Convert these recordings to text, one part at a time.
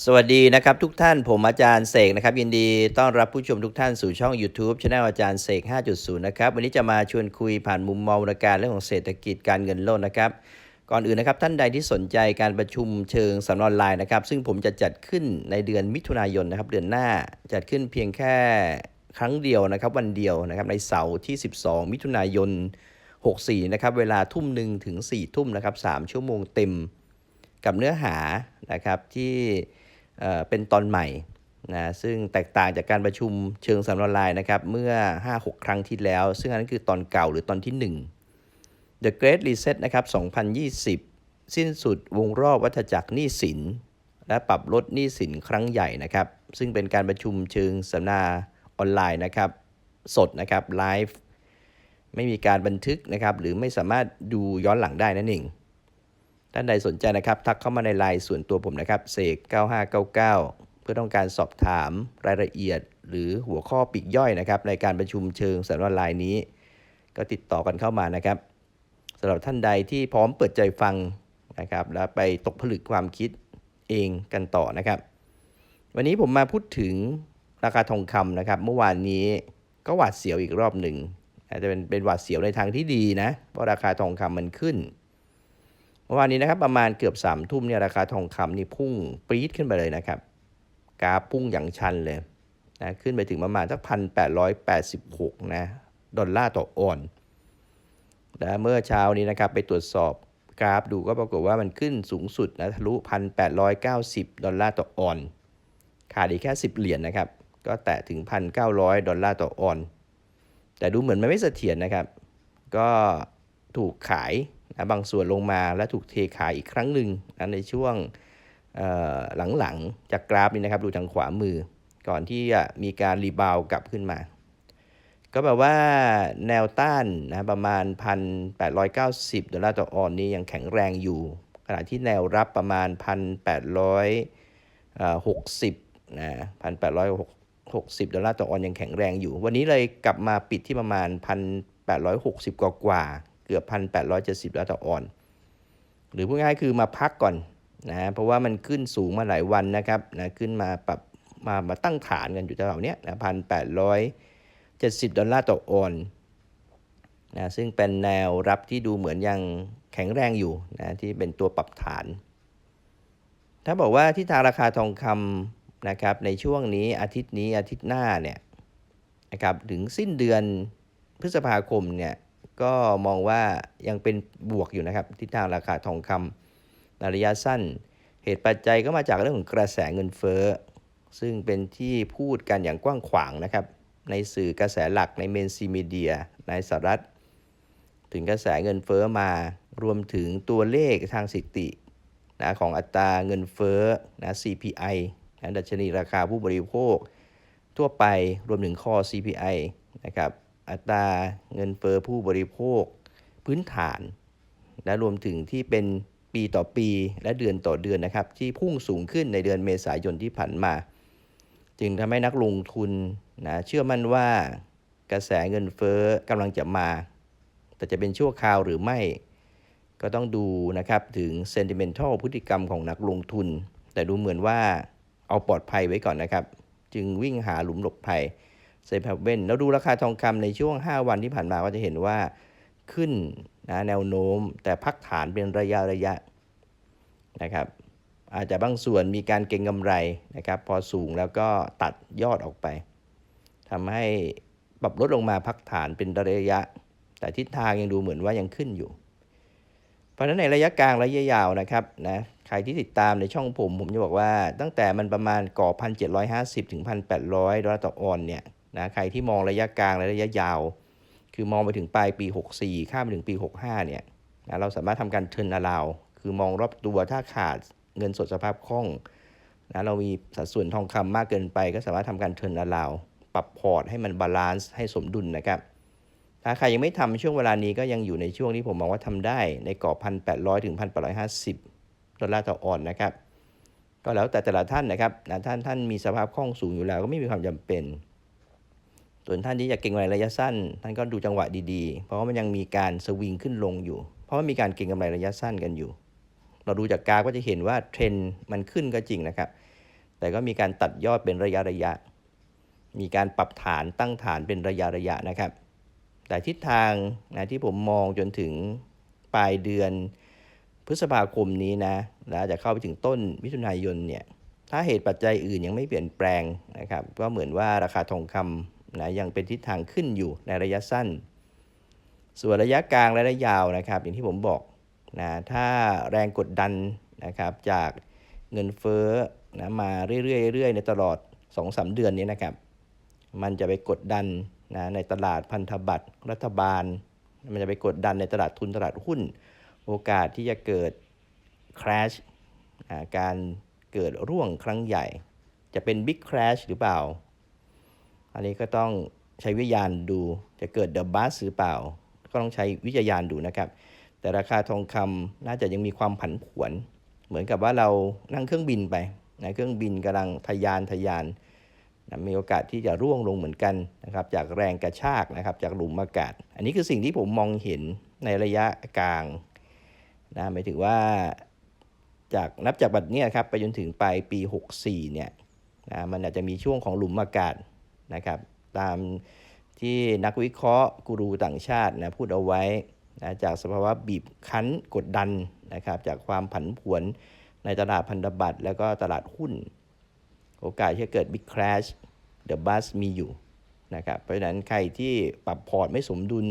สวัสดีนะครับทุกท่านผมอาจารย์เสกนะครับ ยินดีต้อนรับผู้ชมทุกท่านสู่ช่อง YouTube ช anel อาจารย์เสก 5.0 นะครับ วันนี้จะมาชวนคุยผ่านมุมมองวรการเรื่องของเศรษฐกิจการเงินโลกนะครับ ก่อนอื่นนะครับ ท่านใดที่สนใจการประชุมเชิงสัมมนออนไลน์นะครับ ซึ่งผมจะจัดขึ้นในเดือนมิถุนายนนะครับ เดือนหน้าจัดขึ้นเพียงแค่ครั้งเดียวนะครับ วันเดียวนะครับในเสาร์ที่ 12 มิถุนายน 64 นะครับเวลาทุ่มหนึ่งถึง4ทุ่มนะครับ3ชั่วโมงเต็ม กับเนื้อหานะครับที่เป็นตอนใหม่นะซึ่งแตกต่างจากการประชุมเชิงสัมมนาออนไลน์นะครับเมื่อ 5-6 ครั้งที่แล้ว ซึ่งอันนั้นคือตอนเก่าหรือตอนที่ 1 The Great Reset นะครับ 2020 สิ้นสุดวงรอบวัฏจักรหนี้สิน และปรับลดหนี้สินครั้งใหญ่นะครับ ซึ่งเป็นการประชุมเชิงสัมมนาออนไลน์นะครับ สดนะครับไลฟ์ไม่มีการบันทึกนะครับ หรือไม่สามารถดูย้อนหลังได้นั่นเอง ท่านใดสนใจนะครับ ทักเข้ามาในไลน์ส่วนตัวผมนะครับเสก9599 เพื่อต้องการสอบถามรายละเอียด หรือหัวข้อปีกย่อยนะครับ ในการประชุมเชิงสัมมนาไลน์นี้ ก็ติดต่อกันเข้ามานะครับสำหรับท่านใดที่พร้อมเปิดใจฟังนะครับ แล้วไปตกผลึกความคิดเองกันต่อนะครับ วันนี้ผมมาพูดถึงราคาทองคำนะครับ เมื่อวานนี้ก็หวาดเสียวอีกรอบหนึ่งอาจจะเป็นเป็นหวาดเสียวในทางที่ดีนะเพราะราคาทองคำมันขึ้น เมื่อวานนี้นะครับประมาณเกือบสามทุ่มเนี่ยราคาทองคำนี่พุ่งปรี๊ดขึ้นไปเลยนะครับกราฟพุ่งอย่างชันเลยนะขึ้นไปถึงประมาณสักพันแปดร้อยแปดสิบหกนะดอลลาร์ต่อออนซ์นะเมื่อเช้านี้นะครับไปตรวจสอบกราฟดูก็ปรากฏว่ามันขึ้นสูงสุดนะทะลุพันแปดร้อยเก้าสิบดอลลาร์ต่อออนขาดอีกแค่สิบเหรียญนะครับ ก็แตะถึงพันเก้าร้อยดอลลาร์ต่อออนแต่ดูเหมือนมันไม่เสถียรนะครับ ก็ ถูกขายนะบางส่วนลงมาและถูกเทขายอีกครั้งหนึ่งนะในช่วงหลังๆ จากกราฟนี้นะครับดูทางขวามือ ก่อนที่จะมีการรีบาวกลับขึ้นมา ก็แบบว่าแนวต้านนะประมาณ 1,890 ดอลลาร์ต่อออนนี่ยังแข็งแรงอยู่ ขณะที่แนวรับประมาณ 1,860นะ1,860 ดอลลาร์ต่อออนยังแข็งแรงอยู่ วันนี้เลยกลับมาปิดที่ประมาณ 1,860 กว่ากว่า กือบ 1,870ดอลลาร์ต่อออน หรือพูดง่ายๆคือมาพักก่อนนะ เพราะว่ามันขึ้นสูงมาหลายวันนะครับนะขึ้นมาปรับมามาตั้งฐานกันอยู่แถวๆเนี้ยนะพันแปดร้อยเจ็ดสิบดอลลาร์ต่อออนนะซึ่งเป็นแนวรับที่ดูเหมือนยังแข็งแรงอยู่นะที่เป็นตัวปรับฐาน ถ้าบอกว่าที่ทางราคาทองคำนะครับในช่วงนี้อาทิตย์นี้อาทิตย์หน้าเนี่ยนะครับถึงสิ้นเดือนพฤษภาคมเนี่ย ก็มองว่ายังเป็นบวกอยู่นะครับ ทิศทางราคาทองคำในระยะสั้น เหตุปัจจัยก็มาจากเรื่องของกระแสเงินเฟ้อ ซึ่งเป็นที่พูดกันอย่างกว้างขวางนะครับ ในสื่อกระแสหลักในเมนซีมีเดียในสหรัฐ ถึงกระแสเงินเฟ้อมารวมถึงตัวเลขทางสิตินะของอัตราเงินเฟ้อนะ CPI นะดัชนีราคาผู้บริโภค ทั่วไปรวมถึงคอ CPI นะครับ อัตราเงินเฟ้อผู้บริโภค พื้นฐาน และรวมถึงที่เป็นปีต่อปีและเดือนต่อเดือนนะครับ ที่พุ่งสูงขึ้นในเดือนเมษายนที่ผ่านมา จึงทำให้นักลงทุนนะเชื่อมั่นว่ากระแสเงินเฟ้อกำลังจะมา แต่จะเป็นชั่วคราวหรือไม่ ก็ต้องดูนะครับถึง sentimental พฤติกรรมของนักลงทุน แต่ดูเหมือนว่าเอาปลอดภัยไว้ก่อนนะครับ จึงวิ่งหาหลุมหลบภัย เซฟเว่นแล้วดูราคาทองคำในช่วง 5 วันที่ผ่านมาก็จะเห็นว่าขึ้นนะแนวโน้ม แต่พักฐานเป็นระยะระยะนะครับ อาจจะบางส่วนมีการเก็งกำไรนะครับ พอสูงแล้วก็ตัดยอดออกไปทำให้ปรับลดลงมาพักฐานเป็นระยะ แต่ทิศทางยังดูเหมือนว่ายังขึ้นอยู่ เพราะฉะนั้นในระยะกลางระยะยาวนะครับนะใครที่ติดตามในช่องผม ผมจะบอกว่า ตั้งแต่มันประมาณก่อพันเจ็ดร้อยห้าสิบถึงพันแปดร้อยดอลลาร์ต่อออนเนี่ย นะใครที่มองระยะกลางและระยะยาว คือมองไปถึงปลายปี 64 ข้ามไปถึงปี 65 เนี่ยนะเราสามารถทำการเทิร์นอราวคือมองรอบตัวถ้าขาดเงินสดสภาพคล่องนะเรามีสัดส่วนทองคำมากเกินไป ก็สามารถทำการเทิร์นอราวปรับพอร์ตให้มันบาลานซ์ให้สมดุลนะครับถ้าใครยังไม่ทำช่วงเวลานี้ก็ยังอยู่ในช่วงที่ผมมองว่าทำได้ในกรอบ1,800ถึง1,850ดร้อยห้าสิบดอลลาร์ต่อออนนะครับก็แล้วแต่แต่ละท่านนะครับนะท่านท่านมีสภาพคล่องสูงอยู่แล้วก็ไม่มีความจำเป็น ส่วนท่านที่จะเก็งกำไรระยะสั้น ท่านก็ดูจังหวะดีๆ เพราะว่ามันยังมีการสวิงขึ้นลงอยู่ เพราะว่ามีการเก็งกำไรระยะสั้นกันอยู่ เราดูจากกราฟก็จะเห็นว่าเทรนด์มันขึ้นก็จริงนะครับ แต่ก็มีการตัดยอดเป็นระยะระยะ มีการปรับฐานตั้งฐานเป็นระยะระยะนะครับ แต่ทิศทางนะที่ผมมองจนถึงปลายเดือนพฤษภาคมนี้นะ แล้วจะเข้าไปถึงต้นมิถุนายนเนี่ย ถ้าเหตุปัจจัยอื่นยังไม่เปลี่ยนแปลงนะครับ ก็เหมือนว่าราคาทองคำ นะยังเป็นทิศทางขึ้นอยู่ในระยะสั้น ส่วนระยะกลางและระยะยาวนะครับ อย่างที่ผมบอกนะถ้าแรงกดดันนะครับจากเงินเฟ้อนะมาเรื่อยๆในตลอด 2-3 เดือนนี้นะครับ มันจะไปกดดันนะในตลาดพันธบัตรรัฐบาล มันจะไปกดดันในตลาดทุนตลาดหุ้น โอกาสที่จะเกิด crash การเกิดร่วงครั้งใหญ่ จะเป็น big crash หรือเปล่า อันนี้ก็ต้องใช้วิทยานดู จะเกิด the bust หรือเปล่า ก็ต้องใช้วิทยานดูนะครับ แต่ราคาทองคำน่าจะยังมีความผันผวน เหมือนกับว่าเรานั่งเครื่องบินไปนะเครื่องบินกำลังทะยานทะยานนะมีโอกาสที่จะร่วงลงเหมือนกันนะครับ จากแรงกระชากนะครับ จากหลุมอากาศ อันนี้คือสิ่งที่ผมมองเห็นในระยะกลางนะหมายถึงว่าจากนับจากบัดเนี้ยครับไปจนถึงปลายปี 64เนี่ยนะมันอาจจะมีช่วงของหลุมอากาศ นะครับ ตามที่นักวิเคราะห์กูรูต่างชาตินะพูดเอาไว้นะจากสภาวะบีบคั้นกดดันนะครับ จากความผันผวนในตลาดพันธบัตรแล้วก็ตลาดหุ้น โอกาสที่จะเกิด Big Crash The Bust มีอยู่นะครับ เพราะฉะนั้นใครที่ปรับพอร์ตไม่สมดุล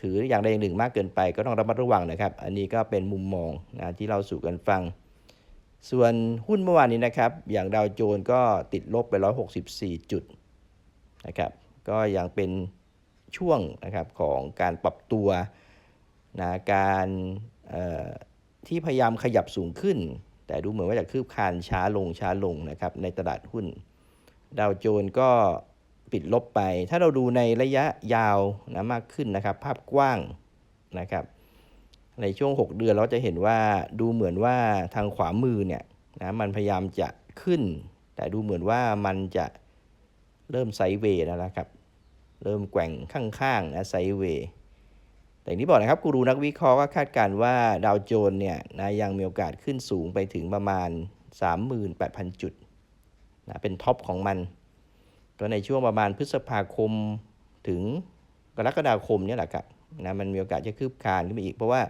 ถืออย่างใดอย่างหนึ่งมากเกินไปก็ต้องระมัดระวังนะครับ อันนี้ก็เป็นมุมมองนะที่เราสู่กันฟัง ส่วนหุ้นเมื่อวานนี้นะครับ อย่างดาวโจนส์ก็ติดลบไป 164 จุด นะครับ ก็ยังเป็นช่วงนะครับของการปรับตัวนะการที่พยายามขยับสูงขึ้น แต่ดูเหมือนว่าจะคืบคลานช้าลงช้าลงนะครับในตลาดหุ้น ดาวโจนส์ก็ปิดลบไป ถ้าเราดูในระยะยาวนะมากขึ้นนะครับ ภาพกว้างนะครับ ในช่วง 6 เดือนเราจะเห็นว่าดูเหมือนว่าทางขวามือเนี่ยนะมันพยายามจะขึ้น แต่ดูเหมือนว่ามันจะ เริ่มไซเวย์แล้วนะครับ เริ่มแกว่งข้างๆนะไซเวย์แต่อย่างที่บอกนะครับกูรูนักวิเคราะห์ก็คาดการณ์ว่าดาวโจนเนี่ยนะยังมีโอกาสขึ้นสูงไปถึงประมาณ 38,000 จุดนะเป็นท็อปของมันก็ในช่วงประมาณพฤษภาคมถึงกรกฎาคมเนี่ยแหละครับนะมันมีโอกาสจะคืบคลานขึ้นไปอีก เพราะว่า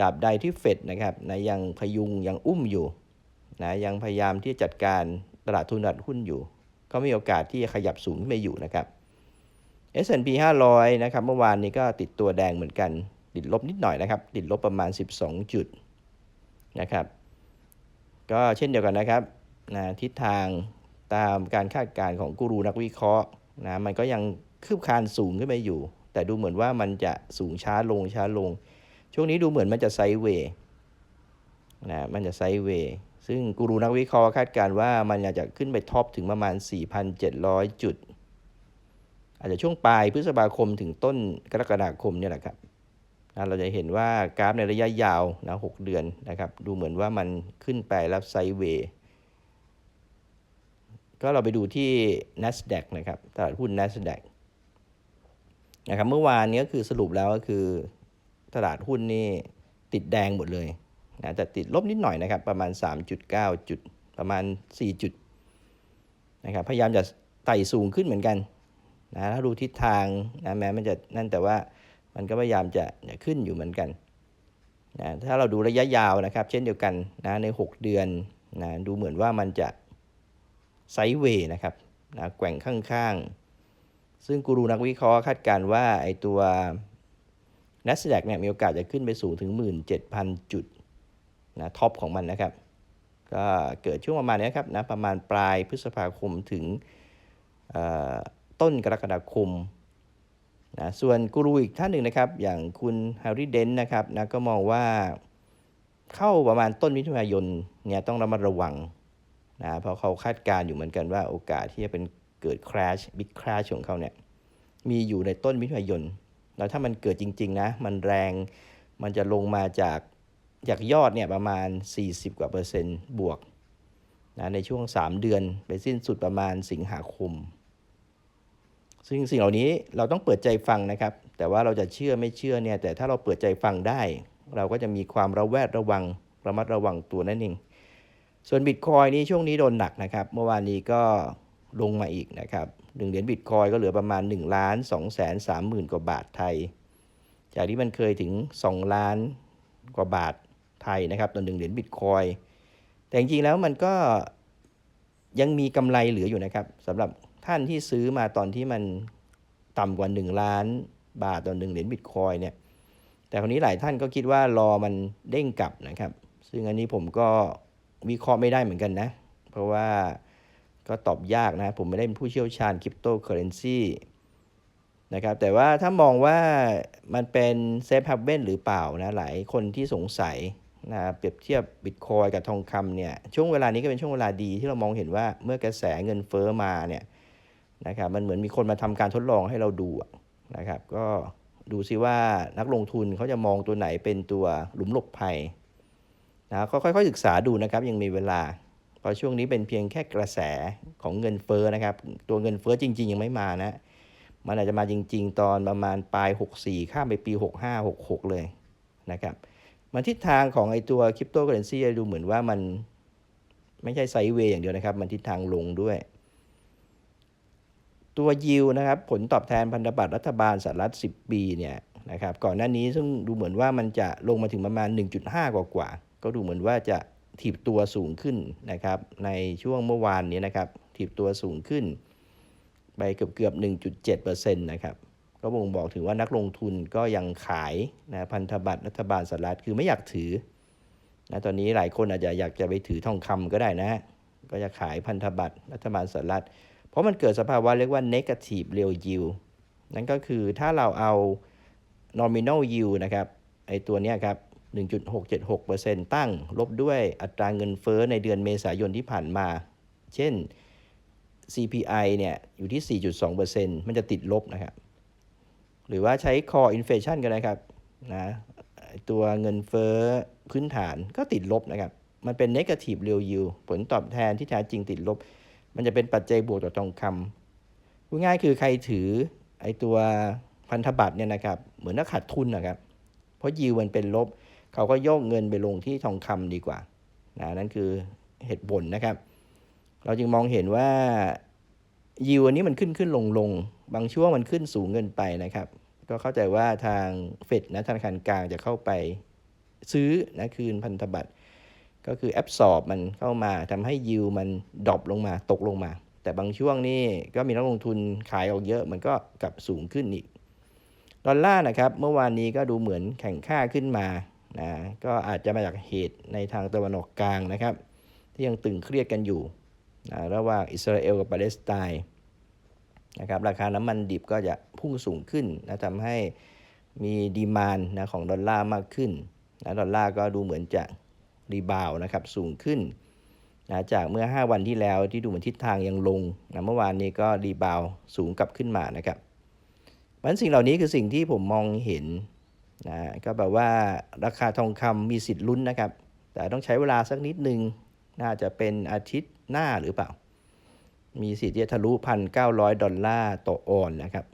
ดาบใดที่เฟดนะครับนะยังพยุงยังอุ้มอยู่นะยังพยายามที่จะจัดการตลาดทุนตลาดหุ้นอยู่ ก็มีโอกาสที่จะขยับสูงขึ้นไปอยู่นะครับ S&P 500 นะครับ เมื่อวานนี้ก็ติดตัวแดงเหมือนกัน ติดลบนิดหน่อยนะครับ ติดลบประมาณ 12 จุดนะครับ ก็เช่นเดียวกันนะครับนะทิศทางตามการคาดการณ์ของกูรูนักวิเคราะห์นะมันก็ยังคืบคลานสูงขึ้นไปอยู่ แต่ดูเหมือนว่ามันจะสูงช้าลงช้าลง ช่วงนี้ดูเหมือนมันจะไซด์เวย์นะมันจะไซด์เวย์ ซึ่งกูรูนักวิเคราะห์คาดการว่ามันอาจจะขึ้นไปท็อปถึงประมาณ 4,700 จุด อาจจะช่วงปลายพฤษภาคมถึงต้นกรกฎาคมเนี่ยแหละครับนะเราจะเห็นว่ากราฟในระยะยาวนะ6เดือนนะครับ ดูเหมือนว่ามันขึ้นไปแล้วไซด์เวย์ก็เราไปดูที่ NASDAQ นะครับตลาดหุ้น NASDAQ นะครับเมื่อวานนี้ก็คือสรุปแล้วก็คือตลาดหุ้นนี่ติดแดงหมดเลย นะแต่ติดลบนิดหน่อยนะครับ ประมาณ 3.9 จุด ประมาณ 4 จุดนะครับพยายามจะไต่สูงขึ้นเหมือนกันนะถ้าดูทิศทางนะแม้มันจะนั่นแต่ว่ามันก็พยายามจะขึ้นอยู่เหมือนกันนะถ้าเราดูระยะยาวนะครับ เช่นเดียวกันนะใน 6 เดือนนะดูเหมือนว่ามันจะไซด์เวย์นะครับนะแกว่งข้างๆ ซึ่งกูรูนักวิเคราะห์คาดการณ์ว่าไอตัว NASDAQ เนี่ยมีโอกาสจะขึ้นไปสูงถึง 17,000 จุด นะท็อปของมันนะครับ ก็เกิดช่วงประมาณนี้ครับนะประมาณปลายพฤษภาคมถึงต้นกรกฎาคมนะส่วนกูรูอีกท่านหนึ่งนะครับ อย่างคุณแฮร์รี่เดนนะครับนะก็มองว่าเข้าประมาณต้นมิถุนายนเนี่ยต้องระมัดระวังนะเพราะเขาคาดการณ์อยู่เหมือนกันว่าโอกาสที่จะเป็นเกิด crash big crash ของเขาเนี่ยมีอยู่ในต้นมิถุนายน แล้วถ้ามันเกิดจริง ๆ นะ มันแรงมันจะลงมาจาก จากยอดเนี่ยประมาณ 40 กว่าเปอร์เซ็นต์บวกนะในช่วง 3 เดือนไปสิ้นสุดประมาณสิงหาคม ซึ่งสิ่งเหล่านี้เราต้องเปิดใจฟังนะครับ แต่ว่าเราจะเชื่อไม่เชื่อเนี่ยแต่ถ้าเราเปิดใจฟังได้ เราก็จะมีความระแวดระวังระมัดระวังตัวนั่นเองส่วนบิตคอยนี่ช่วงนี้โดนหนักนะครับ เมื่อวานนี้ก็ลงมาอีกนะครับหนึ่งเหรียญบิตคอยก็เหลือประมาณ1ล้าน2แสน3หมื่นกว่าบาทไทย จากที่มันเคยถึง 2 ล้านกว่าบาท ไทยนะครับต่อหนึ่งเหรียญบิตคอยแต่จริงๆแล้วมันก็ยังมีกำไรเหลืออยู่นะครับสำหรับท่านที่ซื้อมาตอนที่มันต่ำกว่า 1 ล้านบาทต่อหนึ่งเหรียญบิตคอยเนี่ยแต่คราวนี้หลายท่านก็คิดว่ารอมันเด้งกลับนะครับ ซึ่งอันนี้ผมก็วิเคราะห์ไม่ได้เหมือนกันนะ เพราะว่าก็ตอบยากนะ ผมไม่ได้เป็นผู้เชี่ยวชาญคริปโตเคอเรนซีนะครับ แต่ว่าถ้ามองว่ามันเป็นเซฟฮับเว่นหรือเปล่านะ หลายคนที่สงสัย นะเปรียบเทียบบิตคอยกับทองคำเนี่ยช่วงเวลานี้ก็เป็นช่วงเวลาดีที่เรามองเห็นว่าเมื่อกระแสเงินเฟอ้อมาเนี่ยนะครับมันเหมือนมีคนมาทำการทดลองให้เราดูนะครับก็ดูซิว่านักลงทุนเขาจะมองตัวไหนเป็นตัวหลุมหลบภัยนะก็ค่อยๆศึกษาดูนะครับยังมีเวลาเพราะช่วงนี้เป็นเพียงแค่กระแสของเงินเฟ้อนะครับตัวเงินเฟ้อจริง ๆ ยังไม่มานะมันอาจจะมาจริง ๆ ตอนประมาณปลาย 64 ข้ามไปปี 65 66 เลยนะครับ มันทิศทางของไอตัวคริปโตเคอเรนซีดูเหมือนว่ามันไม่ใช่ไซด์เวย์อย่างเดียวนะครับ มันทิศทางลงด้วย ตัวยิวนะครับ ผลตอบแทนพันธบัตรรัฐบาลสหรัฐ 10 ปีเนี่ยนะครับ ก่อนหน้านี้ซึ่งดูเหมือนว่ามันจะลงมาถึงประมาณ 1.5 กว่ากว่า ก็ดูเหมือนว่าจะถีบตัวสูงขึ้นนะครับ ในช่วงเมื่อวานนี้นะครับ ถีบตัวสูงขึ้น ไปเกือบเกือบ 1.7%นะครับ ก็บ่งบอกถึงว่านักลงทุนก็ยังขายนะพันธบัตรรัฐบาลสหรัฐคือไม่อยากถือนะตอนนี้หลายคนอาจจะอยากจะไปถือทองคำก็ได้นะ ก็จะขายพันธบัตรรัฐบาลสหรัฐ เพราะมันเกิดสภาวะเรียกว่า negative real yield นั่นก็คือถ้าเราเอา nominal yield นะครับไอตัวนี้ครับ 1.676%ตั้งลบด้วยอัตราเงินเฟ้อในเดือนเมษายนที่ผ่านมา เช่น CPI เนี่ยอยู่ที่ 4.2%มันจะติดลบนะครับ หรือว่าใช้ core inflation กันนะครับนะตัวเงินเฟ้อพื้นฐานก็ติดลบนะครับ มันเป็น negative real yield ผลตอบแทนที่แท้จริงติดลบ มันจะเป็นปัจจัยบวกต่อทองคำพูดง่ายคือใครถือไอตัวพันธบัตรเนี่ยนะครับ เหมือนนักขาดทุนนะครับ เพราะยิวมันเป็นลบ เขาก็โยกเงินไปลงที่ทองคำดีกว่านะนั่นคือเหตุผลนะครับ เราจึงมองเห็นว่ายิวอันนี้มันขึ้นขึ้นลงลง บางช่วงมันขึ้นสูงเงินไปนะครับ ก็เข้าใจว่าทางเฟดนะธนาคารกลางจะเข้าไปซื้อนะคืนพันธบัตรก็คือแอบสอบมันเข้ามาทำให้ยิวมันดรอปลงมาตกลงมา แต่บางช่วงนี่ก็มีนักลงทุนขายออกเยอะมันก็กลับสูงขึ้นอีกดอลลาร์นะครับเมื่อวานนี้ก็ดูเหมือนแข่งค่าขึ้นมานะก็อาจจะมาจากเหตุในทางตะวันออกกลางนะครับ ที่ยังตึงเครียดกันอยู่นะระหว่างอิสราเอลกับปาเลสไตน์ นะครับราคาน้ำมันดิบก็จะพุ่งสูงขึ้นนะทำให้มีดีมานนะของดอลลาร์มากขึ้นนะดอลลาร์ก็ดูเหมือนจะรีบาวนะครับสูงขึ้นนะจากเมื่อ 5 วันที่แล้วที่ดูเหมือนทิศทางยังลงนะเมื่อวานนี้ก็รีบาวสูงกลับขึ้นมานะครับมันสิ่งเหล่านี้คือสิ่งที่ผมมองเห็นนะก็แบบว่าราคาทองคำมีสิทธิ์ลุ้นนะครับ แต่ต้องใช้เวลาสักนิดนึงน่าจะเป็นอาทิตย์หน้าหรือเปล่า มีสิทธิ์ที่จะทะลุพันเก้าร้อยดอลลาร์ต่อออนนะครับ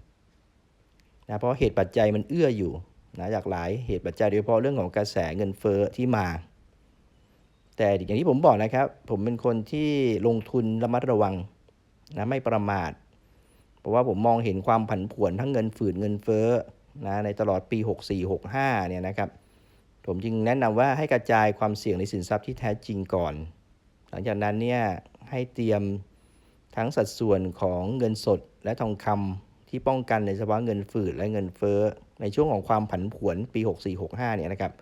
นะเพราะเหตุปัจจัยมันเอื้ออยู่นะจากหลายเหตุปัจจัยโดยเฉพาะเรื่องของกระแสเงินเฟ้อที่มา แต่อย่างที่ผมบอกนะครับ ผมเป็นคนที่ลงทุนระมัดระวังนะไม่ประมาท เพราะว่าผมมองเห็นความผันผวนทั้งเงินฝืดเงินเฟ้อนะในตลอดปี 64-65เนี่ยนะครับผมจึงแนะนำว่าให้กระจายความเสี่ยงในสินทรัพย์ที่แท้จริงก่อน หลังจากนั้นเนี่ยให้เตรียม ทั้งสัดส่วนของเงินสดและทองคำที่ป้องกันในสภาวะเงินฝืดและเงินเฟ้อ ในช่วงของความผันผวนปี 64-65เนี่ยนะครับ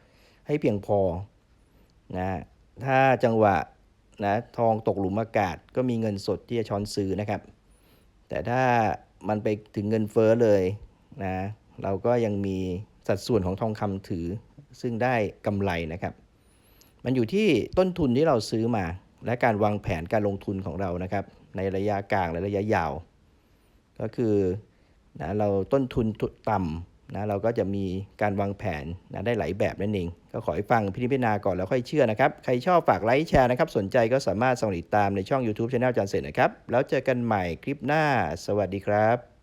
ให้เพียงพอนะถ้าจังหวะนะทองตกหลุมอากาศก็มีเงินสดที่จะช้อนซื้อนะครับ แต่ถ้ามันไปถึงเงินเฟ้อเลยนะเราก็ยังมีสัดส่วนของทองคำถือซึ่งได้กำไรนะครับ มันอยู่ที่ต้นทุนที่เราซื้อมา และการวางแผนการลงทุนของเรานะครับ ในระยะกลางและระยะยาว ก็คือนะเราต้นทุนต่ำนะเราก็จะมีการวางแผนนะได้หลายแบบนั่นเอง ก็ขอให้ฟังพิจารณาก่อนแล้วค่อยเชื่อนะครับ ใครชอบฝากไลค์แชร์นะครับ สนใจก็สามารถส่งติดตามในช่อง YouTube Channel จานเสร็จนะครับ แล้วเจอกันใหม่คลิปหน้า สวัสดีครับ